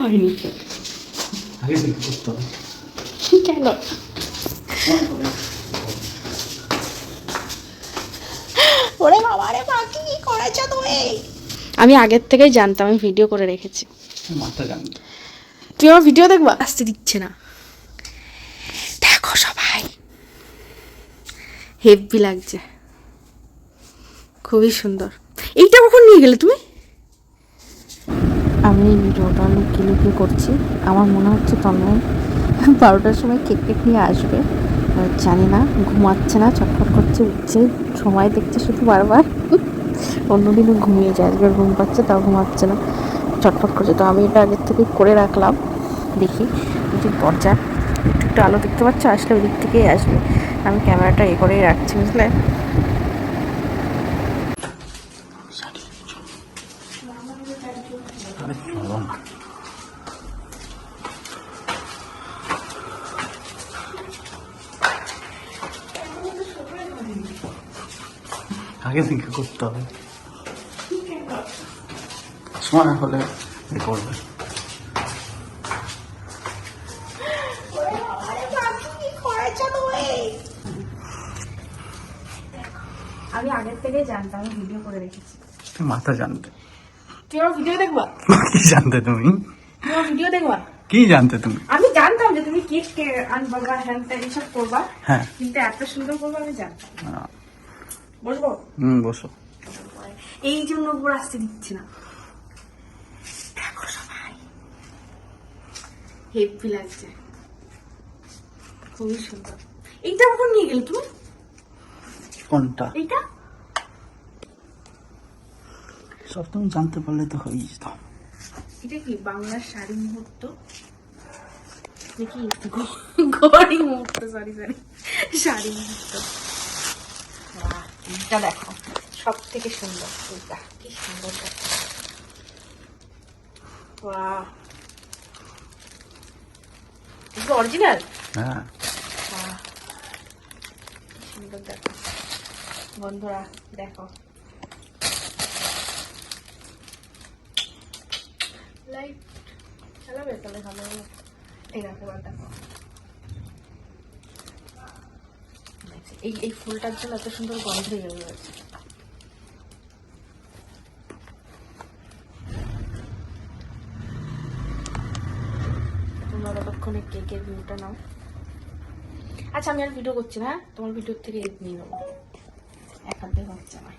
হয়নি। আগে থেকে করতে কেন? ওরে বাবা রে বাকি কি করেছ তুমি? আমি আগের থেকেই জানতাম আমি ভিডিও করে রেখেছি। তুই আমার ভিডিও দেখবা? আসতে দিচ্ছে না। দেখো সবাই। হেভি লাগছে। খুবই সুন্দর। এইটা কখন নিয়ে গেলে তুমি? আমি এই ভিডিওটা লুকিয়ে লুকিয়ে করছি। আমার মনে হচ্ছে তন্ময় বারোটার সময় কেক কেক নিয়ে আসবে। জানি না, ঘুমাচ্ছে না ছটফট করছে, উঠছে, সময় দেখছে শুধু বারবার। অন্যদিনও ঘুমিয়ে যায় আজকে ঘুম পাচ্ছে, তাও ঘুমাচ্ছে না। ছটফট করছে, তো আমি এটা আগের থেকে করে রাখলাম। দেখি, এই যে দরজা, একটু একটু আলো দেখতে পাচ্ছ? আসলে ওই দিক থেকেই আসবে। আমি ক্যামেরাটা এ করেই রাখছি, বুঝলে? আগে থেকে করতে হবে? সময় হলে করবে। আমি আগের থেকেই জানতাম আমি ভিডিও করে রেখেছি। মাথা জানতে। তুই আমার ভিডিও দেখবা? কি জানতে তুমি? তুই আমার ভিডিও দেখবা? কি জানতে তুমি? আমি জানতাম যে তুমি কেক কে আনবা বা হ্যান ত্যান এইসব করবা। হ্যাঁ। কিন্তু এত সুন্দর করবে আমি জানতাম বসবো? হুম বসো। এই জন্য উপর আসতে দিচ্ছি না। দেখো সবাই। হেভি লাগছে। খুবই সুন্দর। এইটা কখন নিয়ে গেলে তুমি? কোনটা? এইটা? সব তুমি জানতে পারলে তো হয়ে যেত। এটা কি বাংলার শাড়ি মুহূর্ত? দেখি ঘড়ি মুহূর্ত? সরি সরি শাড়ি মুহূর্ত। এইটা দেখো সব থেকে সুন্দর। এইটা কি সুন্দর দেখো অরিজিনাল হ্যাঁ। সুন্দর দেখো। বন্ধুরা দেখো। লাইট চালাবে তাহলে ভালো এই দেখো দেখো। এই এই ফুলটার জন্য এত সুন্দর গন্ধ হয়ে গেছে তোমরা ততক্ষণে কেকের ভিউটা নাও। আচ্ছা আমি আর ভিডিও করছি না হ্যাঁ? তোমার ভিডিওর থেকে নিয়ে নেব। এক হাত হচ্ছে আমার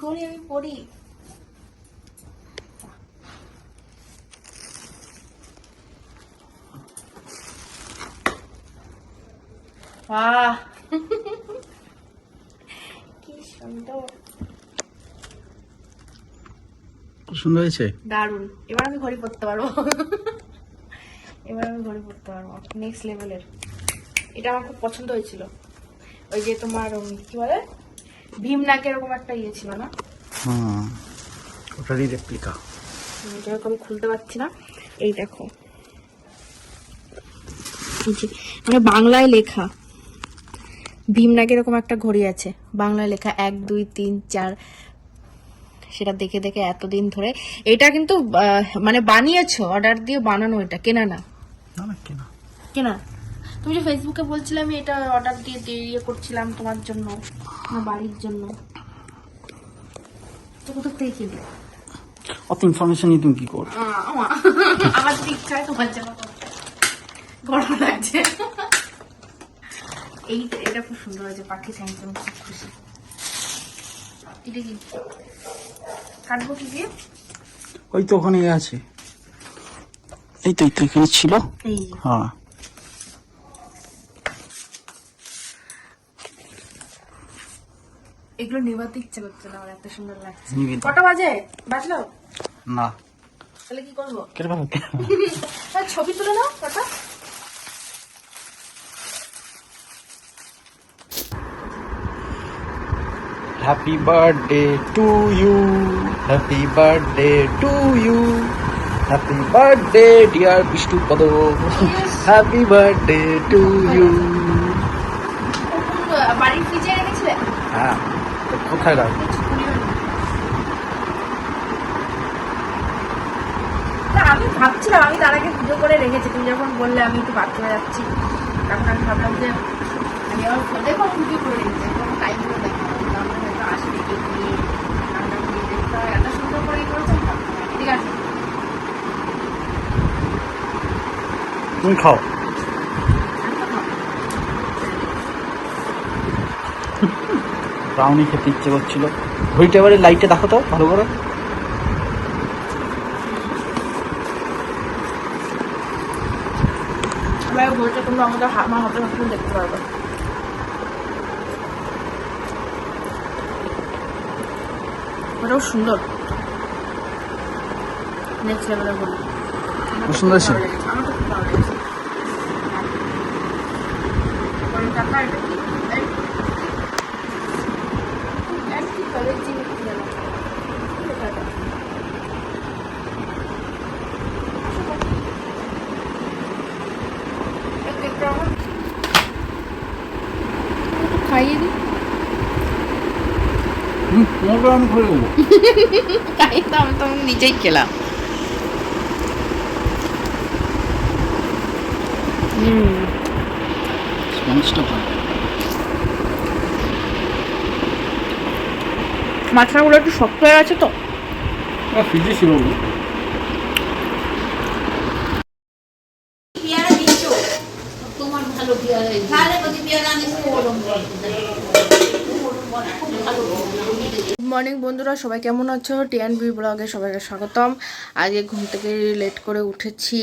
ঘড়ি আমি পড়ি। বাহ কি সুন্দর। সুন্দর হয়েছে? দারুণ এবার আমি ঘড়ি পড়তে পারব। এবার আমি ঘড়ি পড়তে পারব। নেক্সট লেভেলের এটা আমার খুব পছন্দ হয়েছিল। ওই যে তোমার কি বলে? ভীমনাকে এরকম একটা ইয়ে ছিল না? হুম। ওটারই রেপ্লিকা এটা আমি খুলতে পারছি না। এই দেখো। মানে বাংলায় লেখা। ভীমনাকে এরকম একটা ঘড়ি আছে। বাংলায় লেখা এক দুই তিন চার। সেটা দেখে দেখে এতদিন ধরে। এটা কিন্তু মানে বানিয়েছো অর্ডার দিয়ে বানানো এটা। কেনা না? কেনা। তুমি যে ফেসবুকে বলছিলে আমি এটা অর্ডার দিয়ে দিয়ে করছিলাম তোমার জন্য আমার বাড়ির জন্য। তো কোথা থেকে কিনলে? অত ইনফরমেশন নিয়ে তুমি কি করো? আমার ইচ্ছা তোমার জন্য। গরম লাগছে। এই এটা খুব সুন্দর হয়েছে পাখি সাইন্স আমি খুব খুশি। এটা কি? কাটবো কি দিয়ে? ওই তো ওখানে আছে। এই তো এখানে ছিল? হ্যাঁ। এগুলো নেবাতে ইচ্ছে করছে না আমার এত সুন্দর লাগছে। কটা বাজে? বাজলো? না। তাহলে কি করব? ছবি তুলে নাও কটা। Happy birthday to you happy birthday to you happy birthday dear Bishnu Pada happy birthday to you হ্যাঁ কোথায় নি। আমি ভাবছিলাম আমি তার আগে পুজো করে রেখেছি। তুমি যখন বললে আমি একটু বাথরুমে যাচ্ছি তখন আমি ভাবলাম যে আমি আবার ফোনে কখন পুজো করে রেখেছি কোনো টাইম করে দেখো আমরা হয়তো আসবে কেক নিয়ে রান্না করে দেখতে হয় এত সুন্দর করে করেছেন তো? ঠিক আছে তুমি খাও। ব্রাউনি খেতে ইচ্ছে করছিল। ঘড়িটা এবারে লাইটে দেখো তো ভালো করে। তোমরা আমাদের আমার হাতে হাতে দেখতে পারবে। ওটাও সুন্দর। নেক্সট লেভেলের সুন্দর ছিল। আমার তো খুব ভালো লেগেছে পরের টাকা এটা কি? এই- এই কি colour জিনিস যেন? কি লেখা আছে? এই খাইয়ে দিই তোমার ব্রাউনি দেবো তাই তো আমি তো আমি নিজেই খেলাম। হুম। ভালো মাছটাগুলো একটু শক্ত হয়ে গেছে তো? ফ্রিজে ছিল মর্নিং বন্ধুরা সবাই কেমন আছো? টিএনবি ব্লগে সবাইকে স্বাগতম। আজকে ঘুম থেকে লেট করে উঠেছি।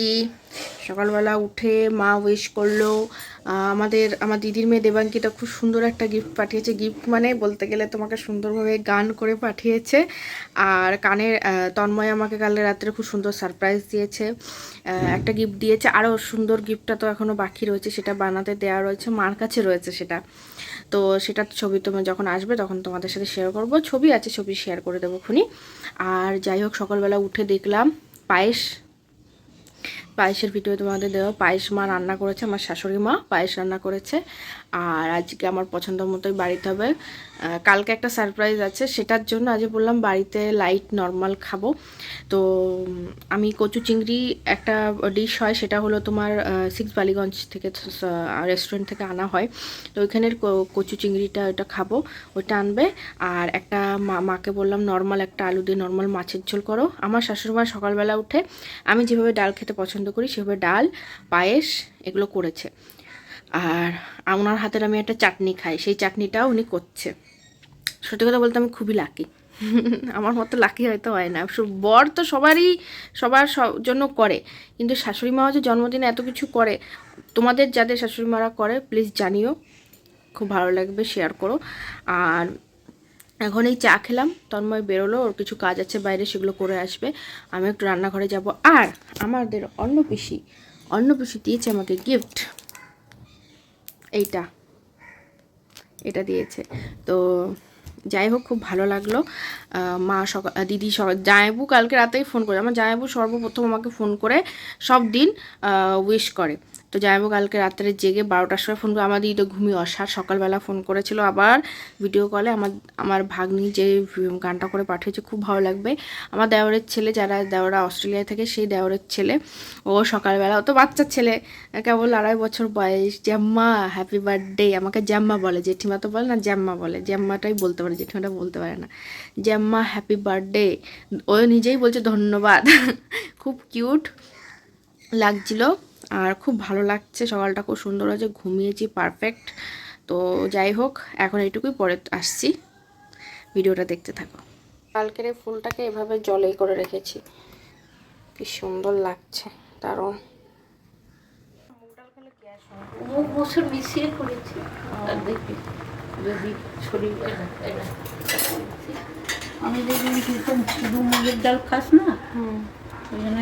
সকালবেলা উঠে মা উইশ করল। আমাদের আমার দিদির মেয়ে দেবাঙ্কিতা খুব সুন্দর একটা গিফট পাঠিয়েছে। গিফট মানে বলতে গেলে তোমাকে সুন্দরভাবে গান করে পাঠিয়েছে। আর কানের তন্ময় আমাকে কাল রাত্রে খুব সুন্দর সারপ্রাইজ দিয়েছে। একটা গিফট দিয়েছে। আরও সুন্দর গিফটটা তো এখনও বাকি রয়েছে। সেটা বানাতে দেওয়া রয়েছে। মার কাছে রয়েছে সেটা। তো সেটার ছবি তুমি যখন আসবে তখন তোমাদের সাথে শেয়ার করব। ছবি আছে ছবি শেয়ার করে দেবো খুনি আর যাই হোক সকালবেলা উঠে দেখলাম পায়েস পায়েসের ভিডিও তোমাদের দেওয়া। পায়েস মা রান্না করেছে আমার শাশুড়ি মা পায়েস রান্না করেছে। আর আজকে আমার পছন্দ মতোই বাড়িতে হবে। কালকে একটা সারপ্রাইজ আছে, সেটার জন্য আজ বললাম বাড়িতে লাইট নর্মাল খাব। তো আমি কচু চিংড়ি একটা ডিশ হয়, সেটা হলো তোমার সিক্স বালিগঞ্জ থেকে রেস্টুরেন্ট থেকে আনা হয়। তো ওইখানের কচু চিংড়িটা ওটা খাব, ওইটা আনবে। আর একটা মাকে বললাম নর্মাল একটা আলু দিয়ে নর্মাল মাছের ঝোল করো। আমার শাশুড়িমা সকালবেলা উঠে, আমি যেভাবে ডাল খেতে পছন্দ করি, সেভাবে ডাল, পায়েস, এগুলো করেছে। আর ওনার হাতের আমি একটা চাটনি খাই, সেই চাটনিটাও উনি করছে। সত্যি কথা বলতে আমি খুবই লাকি আমার মতো লাকি হয়তো হয় না। বর তো সবারই, সবার জন্য করে। কিন্তু শাশুড়ি মাও যে জন্মদিনে এত কিছু করে, তোমাদের যাদের শাশুড়ি মারা করে প্লিজ জানিও। খুব ভালো লাগবে শেয়ার করো। আর এখন এই চা খেলাম, তন্ময় বেরোলো, ওর কিছু কাজ আছে বাইরে, সেগুলো করে আসবে। আমি একটু রান্নাঘরে যাব। আর আমাদের অন্য পিসি অন্য পিসি দিয়েছে আমাকে গিফট এইটা। এটা দিয়েছে। তো যাই হোক, খুব ভালো লাগল। মা সকাল দিদি জায়াবু কালকে রাতেই ফোন করে, আমার জায়াবু সর্বপ্রথম আমাকে ফোন করে সব দিন উইশ করে। তো জায়াবু কালকে রাত্রে জেগে বারোটার সময় ফোন করে দিদি তো ঘুমিয়ে অসার সকালবেলা ফোন করেছিল আবার ভিডিও কলে আমার আমার ভাগ্নি যে গানটা করে পাঠিয়েছে, খুব ভালো লাগবে। আমার দেওরের ছেলে যারা, দেওরা অস্ট্রেলিয়া থেকে, সেই দেওরের ছেলে। ও সকালবেলা, ও তো বাচ্চার ছেলে। কেবল আড়াই বছর বয়স। জ্যাম্মা হ্যাপি বার্থডে আমাকে জ্যাম্মা বলে, জেঠিমা তো বলে না জ্যাম্মা বলে। জ্যাম্মাটাই বলতে পারে, জেঠিমাটা বলতে পারে না। জ্যাম্মা হ্যাপি বার্থডে ও নিজেই বলছে ধন্যবাদ। খুব কিউট লাগছিল। আর খুব ভালো লাগছে সকালটা খুব সুন্দর হয়েছে ঘুমিয়েছি পারফেক্ট তো যাই হোক এখন এইটুকুই পরে আসছি। ভিডিওটা দেখতে থাকো। কালকের এই ফুলটাকে এভাবে জলেই করে রেখেছি। কি সুন্দর লাগছে দারুণ। মিশিয়ে করেছি। আর দেখি যদি শরীর এটা এটা আমি দেখি তুই তো শুধু মুগের ডাল খাস না? ওই জন্য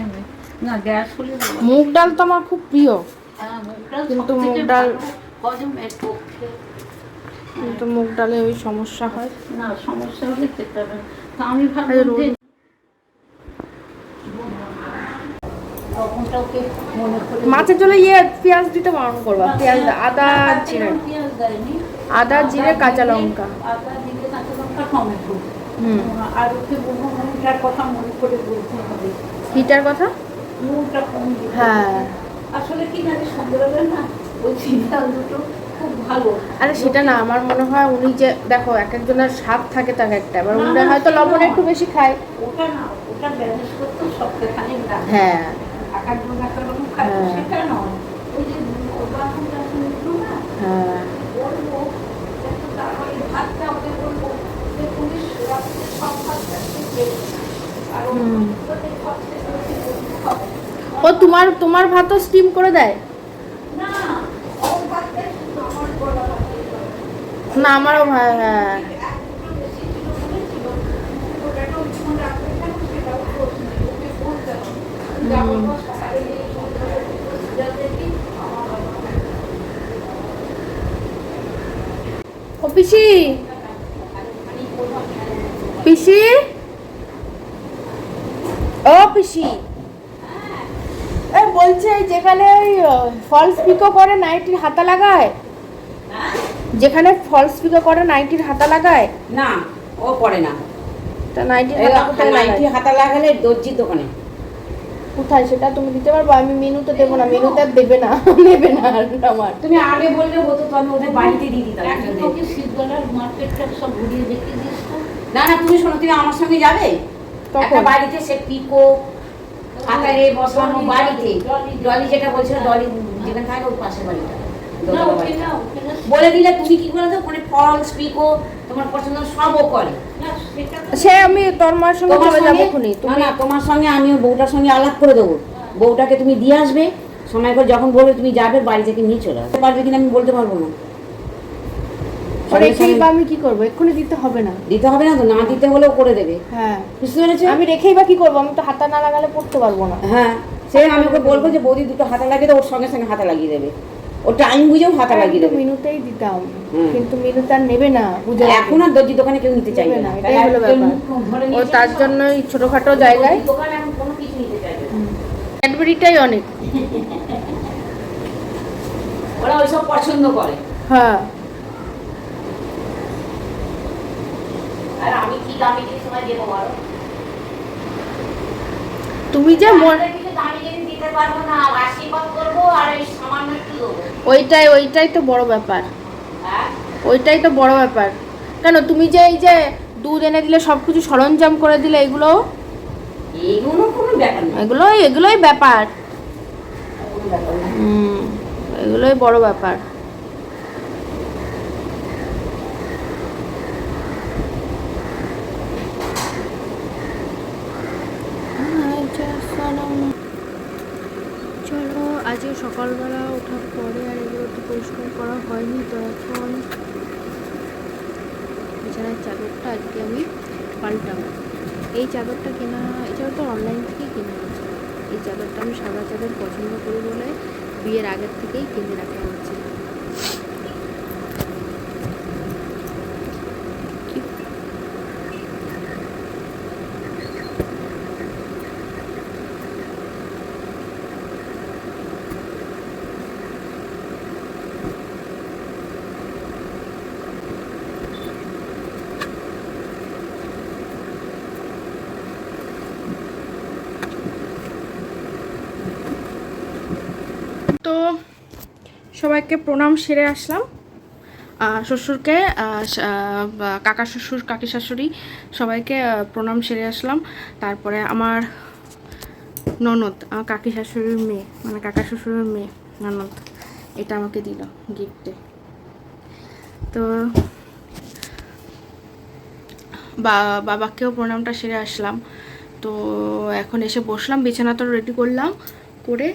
না গ্যাস হলে মুগ ডাল তো আমার খুব প্রিয়। হ্যাঁ, মুগ কিন্তু মুগ ডাল- হজমের পক্ষে। কিন্তু মুগ ডালে ওই সমস্যা হয়। না সমস্যা হলে খেতে হবে। তা আমি মাছের জলে ইয়ে পেঁয়াজ দিতে বারণ করবা। পেঁয়াজ আদা জিরে। আদা জিরে কাঁচা লঙ্কা। আদা জিরে কাঁচা লঙ্কা টমেটো হুম। আর ওকে কথা মনে করে বলতে হবে। হিটার কথা? নুনটা কম দিতে হ্যাঁ। আসলে কি জানি সন্ধ্যাবেলা না ওই সিরিয়াল দুটো খুব ভালো। আরে সেটা না আমার মনে হয় উনি যে দেখো এক একজনের স্বাদ থাকে তার একটা। এবার না, উনি হয়তো লবণ একটু বেশি খায়। ওটা না ওটা ব্যালেন্স করতে সপ্তাহখানিক লাগে। হ্যাঁ। এক একজন এক রকম খায় হ্যাঁ। সেটা নয়। ওই যে হ্যাঁ। ভাতটা ওকে বলব যে রাত্রে সব ভাতটা আর ও হুম। ওদের সব খেতে হচ্ছে বলতে হবে। ও তোমার তোমার ভাতও স্টিম করে দেয়? না আমারও হ্যাঁ। পিসি পিসি? ও পিসি। বলছে যেখানে ওই ফলস পিকো করে নাইটির হাতা লাগায়। যেখানে ফলস পিকো করে নাইটির হাতা লাগায়। না ও করে না। তা নাইটির হাতা কোথায় নাইটি লাগায় হাতা লাগালে দর্জির দোকানে। কোথায়? সেটা তুমি দিতে পারব আমি মেনুতে দেবো না মেনুতে আর দেবে না নেবে না আর আমার। তুমি আগে বললে হতো তো আমি ওদের বাড়িতে দিয়ে দিতাম। ওকে শীতবেলার মার্কেটটা সব ঘুরিয়ে দেখিয়ে দিস না না তুমি শোনো তুমি আমার সঙ্গে যাবে? একটা বাড়িতে সে পিকো হাতারে বসানো বাড়িতে ডলি, যেটা বলছিল ডলি যেখানে থাকে ওর পাশের বাড়িটা। বলে দিলে তুমি কি ফলস পিকো তোমার পছন্দ সব ও করে। না, সেটা তো- সে আমি তোর মার সঙ্গে তোমার চলে যাব খুনি তুমি না তোমার সঙ্গে আমিও বউটার সঙ্গে আলাপ করে দেবো। বউটাকে তুমি দিয়ে আসবে সময় করে যখন বলবে তুমি যাবে বাড়ি থেকে নিয়ে চলে আসবে। পারবে কিনা আমি বলতে পারব না। রেখেই বা আমি কি করব? এক্ষুনি দিতে হবে না। দিতে হবে না তো? না দিতে হলেও করে দেবে। হ্যাঁ। বুঝতে পেরেছ? আমি রেখেই বা কি করব? আমি তো হাতা না লাগালে পড়তে পারব না। হ্যাঁ। সে আমি ওকে বলব যে বৌদি দুটো হাতা লাগিয়ে দেবে ওর সঙ্গে সঙ্গে হাতা লাগিয়ে দেবে। ও টাইম বুঝেও হাতা লাগিয়ে দেবে। মিনুতেই দিতাম। কিন্তু মিনু তার নেবে না বুঝে এখন আর দর্জি দোকানে কেউ নিতে চাইবে না। না, এটাই হলো ব্যাপার। ও তার সব। জন্যই ছোটখাটো জায়গায় দোকানে এখন কোনো কিছু নিতে চাইবে না। ক্যাডবেরিটাই অনেক। ওরা ওইসব পছন্দ করে। হ্যাঁ। আর আমি কি দামি জিনিস তোমায় দেবো বলো? তুমি যে মন ওইটাই ওইটাই তো বড় ব্যাপার। হ্যাঁ? ওইটাই তো বড় ব্যাপার। কেন তুমি যে এই যে দুধ এনে দিলে সব কিছু সরঞ্জাম করে দিলে এগুলো? এইগুলো কোনো ব্যাপার না। এগুলো এগুলোই ব্যাপার। হুম এগুলোই বড় ব্যাপার চলো আজকে সকালবেলা ওঠার পরে আর এগুলো তো পরিষ্কার করা হয়নি, তো এখন বিছানার চাদরটা আজকে আমি পাল্টাবো। এই চাদরটা কেনা, এই চাদরটা অনলাইন থেকেই কেনা হয়েছে এই চাদরটা আমি সাদা চাদর পছন্দ করি বলে বিয়ের আগের থেকেই কিনে রাখা হয়েছে তো সবাইকে প্রণাম, সেরে আসলাম। শ্বশুরকে কাকা শ্বশুর, কাকি শাশুড়ি, সবাইকে প্রণাম, সেরে আসলাম। তারপরে আমার ননদ, আমার কাকি শাশুড়ির মেয়ে মানে কাকা শ্বশুরের মেয়ে, ননদ, এটা আমাকে দিল গিফটে তো বাবাকেও প্রণামটা, সেরে আসলাম। তো এখন এসে বসলাম, বিছানা তো রেডি করলাম। করে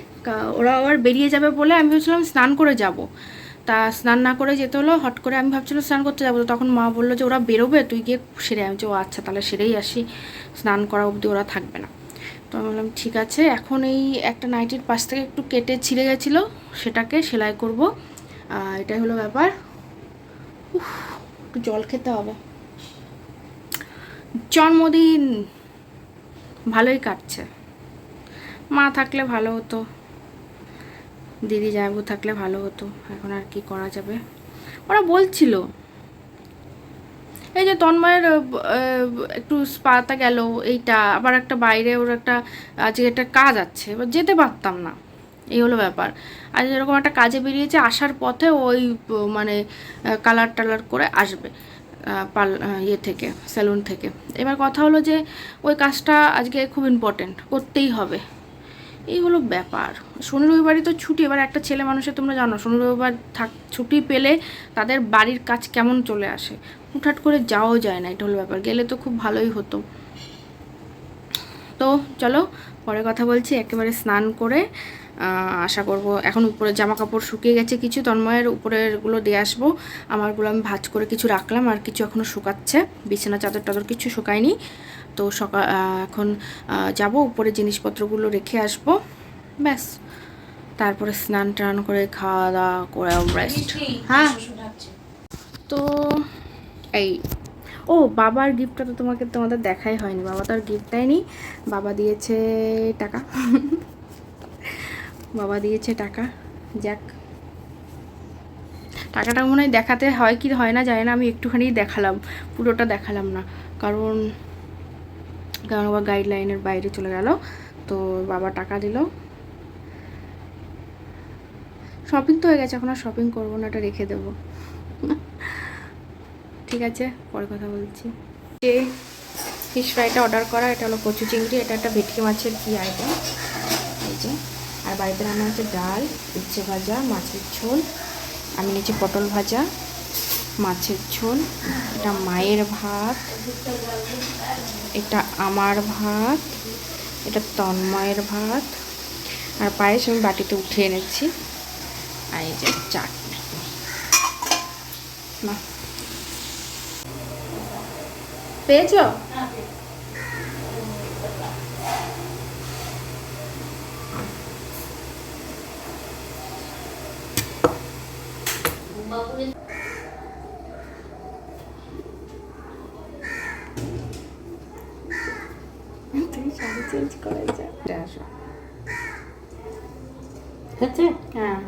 ওরা আবার বেরিয়ে যাবে বলে আমি ভাবছিলাম স্নান করে যাব। তা স্নান না করে যেতে হলো, হট করে আমি ভাবছিলাম স্নান করতে যাব তখন মা বলল যে ওরা বেরোবে, তুই গিয়ে সেরে আমি যে ও আচ্ছা তাহলে সেরেই আসি, স্নান করা অবধি ওরা থাকবে না। তো আমি বললাম, ঠিক আছে, এখন এই একটা নাইটির পাশ থেকে একটু কেটে ছিঁড়ে গেছিল, সেটাকে সেলাই করব। এটাই হলো ব্যাপার। একটু জল খেতে হবে। জন্মদিন, ভালোই কাটছে। মা থাকলে ভালো হতো। দিদি জামাইবু থাকলে ভালো হতো। এখন আর কি করা যাবে? ওরা বলছিল, এই যে তন্ময়ের একটু স্পাতে গেল, এইটা, আবার একটা বাইরে ওর একটা, আজকে একটা কাজ আছে, এবার যেতে পারতাম না। এই হলো ব্যাপার। আজ এরকম একটা কাজে বেরিয়েছে, আসার পথে ওই মানে কালার টালার করে আসবে পাল ইয়ে থেকে, সেলুন থেকে। এবার কথা হলো যে, ওই কাজটা আজকে খুব ইম্পর্টেন্ট করতেই হবে। এই হলো ব্যাপার। শনি রবিবারই তো ছুটি, এবার একটা ছেলে মানুষের তোমরা জানো, শনি রবিবার থাক, ছুটি পেলে তাদের বাড়ির কাজ কেমন চলে আসে? হুটহাট করে যাওয়াও যায় না, এটা হলো ব্যাপার। গেলে তো খুব ভালোই হতো। তো চলো, পরে কথা বলছি, একেবারে স্নান করে আশা করব এখন উপরে জামা কাপড় শুকিয়ে গেছে কিছু, তন্ময়ের উপরেরগুলো দিয়ে আসব। আমারগুলো আমি ভাজ করে কিছু রাখলাম, আর কিছু এখনও শুকাচ্ছে। বিছানা চাদর টাদর কিছু শুকায়নি। তো সকাল এখন যাব উপরে জিনিসপত্রগুলো রেখে আসব। ব্যাস। তারপরে স্নান টান করে খাওয়া দাওয়া করে রেস্ট হ্যাঁ? তো এই ও বাবার গিফটটা তো তোমাকে তোমাদের দেখাই হয়নি। বাবা তো আর গিফট দেয়নি। বাবা দিয়েছে টাকা। বাবা দিয়েছে টাকা। যাক। টাকাটা মনে হয় দেখাতে হয় কি হয় না জানি না আমি একটুখানি দেখালাম। পুরোটা দেখালাম না। কারণ কারণ আবার গাইডলাইনের বাইরে চলে গেল। তো বাবা টাকা দিল। শপিং তো হয়ে গেছে, এখন আর শপিং করব না, এটা রেখে দেবো। ঠিক আছে, পরে কথা বলছি। যে ফিশ ফ্রাইটা অর্ডার করা, এটা হলো কচু চিংড়ি, এটা একটা ভেটকি মাছের কি আইটেম এই যে, আর বাড়িতে রান্না হচ্ছে ডাল, উচ্ছে ভাজা, মাছের ঝোল, আমি নিয়েছি পটল ভাজা। মাছের ঝোল, এটা মায়ের ভাত, এটা আমার ভাত, এটা তন্ময়ের ভাত। আর পায়েস আমি বাটিতে উঠে এনেছি। আর এই যে চাটনি। না পেয়েছ তুমি শাড়ি চেঞ্জ করে যাও আসো। হচ্ছে? হ্যাঁ।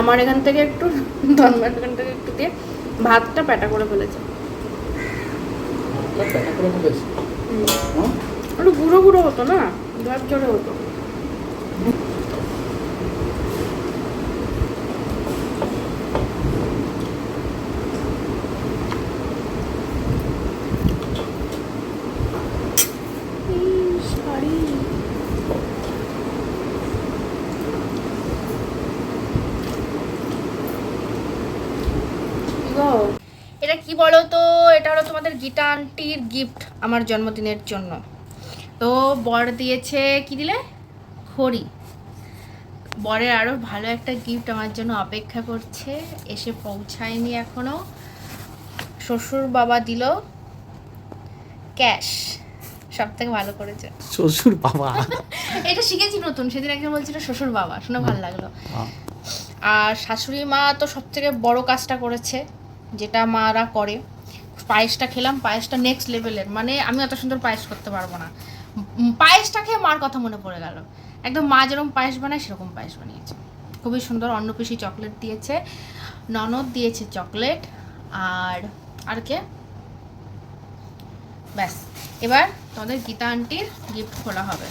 আমার এখান থেকে একটু ধনবার এখান থেকে একটু দিয়ে ভাতটা প্যাটা করে ফেলেছে। একটু গুঁড়ো গুঁড়ো হতো না? ধর চড়ে হতো। এটা কি বলো তো এটা হলো তোমাদের গীতা আন্টির গিফট আমার জন্মদিনের জন্য। তো বর দিয়েছে কি দিলে? খড়ি। বরের আরও ভালো একটা গিফট আমার জন্য অপেক্ষা করছে এসে পৌঁছায়নি এখনও। শ্বশুর বাবা দিল ক্যাশ সব থেকে ভালো করেছে। শ্বশুর বাবা? এটা শিখেছি নতুন সেদিন একজন বলছিল শ্বশুর বাবা শুনে ভালো লাগল। আর শাশুড়ি মা তো সব থেকে বড় কাজটা করেছে যেটা মারা করে। পায়েসটা খেলাম পায়েসটা নেক্সট লেভেলের মানে আমি অত সুন্দর পায়েস করতে পারব না। পায়েসটা খেয়ে মার কথা মনে পড়ে গেল। একদম মা যেরকম পায়েস বানায়, সেরকম পায়েস বানিয়েছে। খুবই সুন্দর অন্নপিসি চকলেট দিয়েছে। ননদ দিয়েছে চকলেট। আর আর কে? ব্যাস। এবার তোমাদের গীতা আন্টির গিফট খোলা হবে।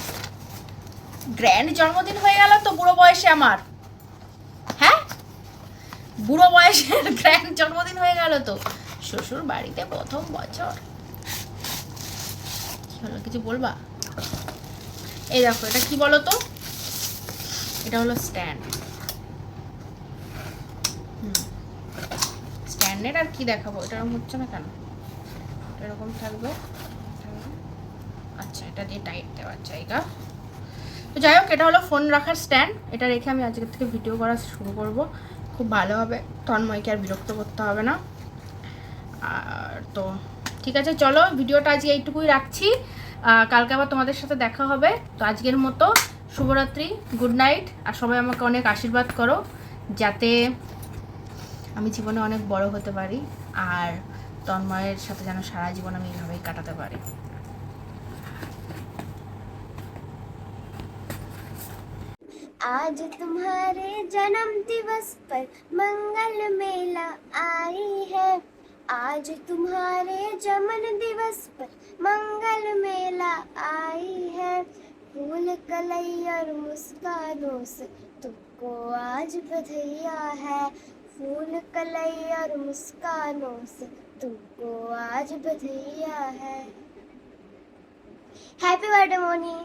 গ্র্যান্ড জন্মদিন হয়ে গেল তো বুড়ো বয়সে আমার। হ্যাঁ? বুড়ো বয়সের গ্র্যান্ড জন্মদিন হয়ে গেল তো। শ্বশুর বাড়িতে প্রথম বছর। কিছু বলবা? এই দেখো, এটা কি বলো তো এটা হলো স্ট্যান্ড। স্ট্যান্ডের আর কি দেখাবো? এটা এরকম হচ্ছে না কেন? এরকম থাকবে। আচ্ছা এটা দিয়ে টাইট দেওয়ার জায়গা। তো যাই হোক, এটা হলো ফোন রাখার স্ট্যান্ড এটা রেখে আমি আজকের থেকে ভিডিও করা শুরু করব। খুব ভালো হবে। তন্ময়কে আর বিরক্ত করতে হবে না। আর তো, ঠিক আছে, চলো ভিডিওটা আজকে এইটুকুই রাখছি। কালকে আবার তোমাদের সাথে দেখা হবে তো আজকের মতো শুভরাত্রি গুড নাইট আর সবাই আমাকে অনেক আশীর্বাদ করো যাতে আমি জীবনে অনেক বড় হতে পারি আর তন্ময়ের সাথে যেন সারা জীবন আমি এইভাবেই কাটাতে পারি आज तुम्हारे जन्म दिवस पर मंगल मेला आई है आज तुम्हारे जन्म दिवस पर मंगल मेला आई है। फूल, कलई और मुस्कानों से तुमको आज बधैया है। फूल, कलई और मुस्कानों से तुमको आज बधैया है। Happy birthday Moni